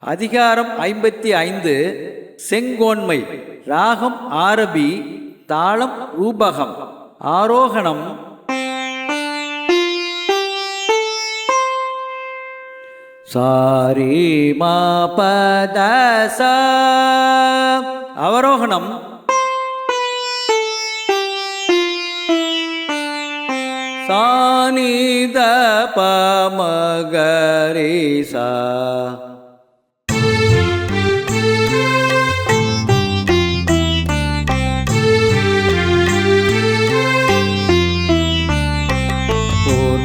அதிகாரம் ஐம்பத்தி ஐந்து செங்கோன்மை. ராகம் ஆரபி தாளம் ரூபகம். ஆரோகணம். சாரி மா பத அவரோகணம். சானித பமகரிசா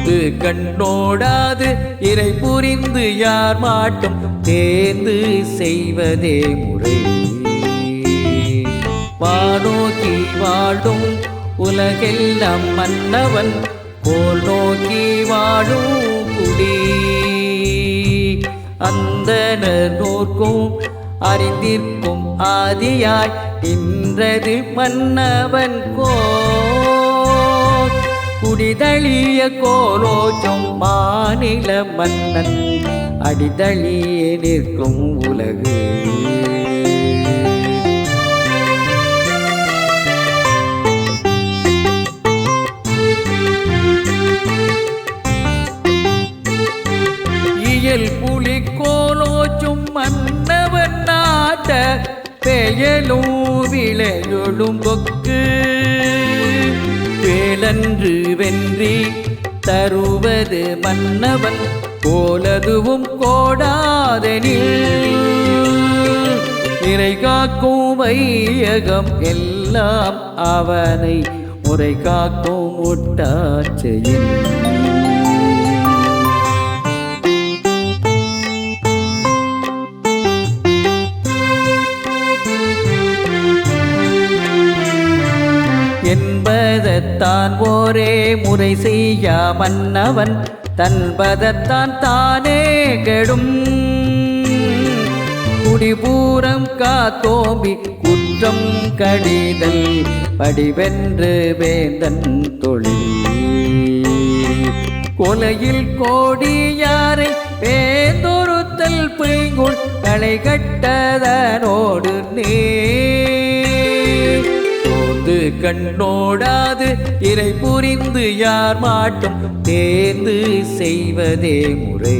போது கண்ணோடாது இறை புரிந்து யார் மாட்டும் தேர்ந்து செய்வதே முறை. வானோக்கி வாழும் உலகெல்லாம் மன்னவன் கோல் நோக்கி வாழும் குடி. அந்த நோர்க்கும் அறிந்திருக்கும் ஆதியாய் இன்றது மன்னவன் கோ குடிதழிய கோலோச்சும் மாநில மன்னன் அடிதழியே நிற்கும் உலகு. இயல் புலி கோலோச்சும் மன்னவன் நாட்ட பெயலும் விளையொழும் கொக்கு வேலன்று வென்றி தருவது மன்னவன் போலதுவும் கோடாதனில். நிறை காக்கும் வையகம் எல்லாம் அவனை முறை காக்கும் முட்டாச்சையில். என்பதத்தான் ஓரே முறை செய்ய மன்னவன் தன்பதத்தான் தானே கெடும். குடிபூரம் காத்தோம்பி குற்றம் கடிதல் படிவென்று வேந்தன் தொழில். கொலையில் கோடியாரை பேந்தொருத்தல் பிங்குள் களை கட்டதனோடு நீ கண்ணோடாது இறை புரிந்து யார் மாட்டும் தேர்ந்து செய்வதே முறை.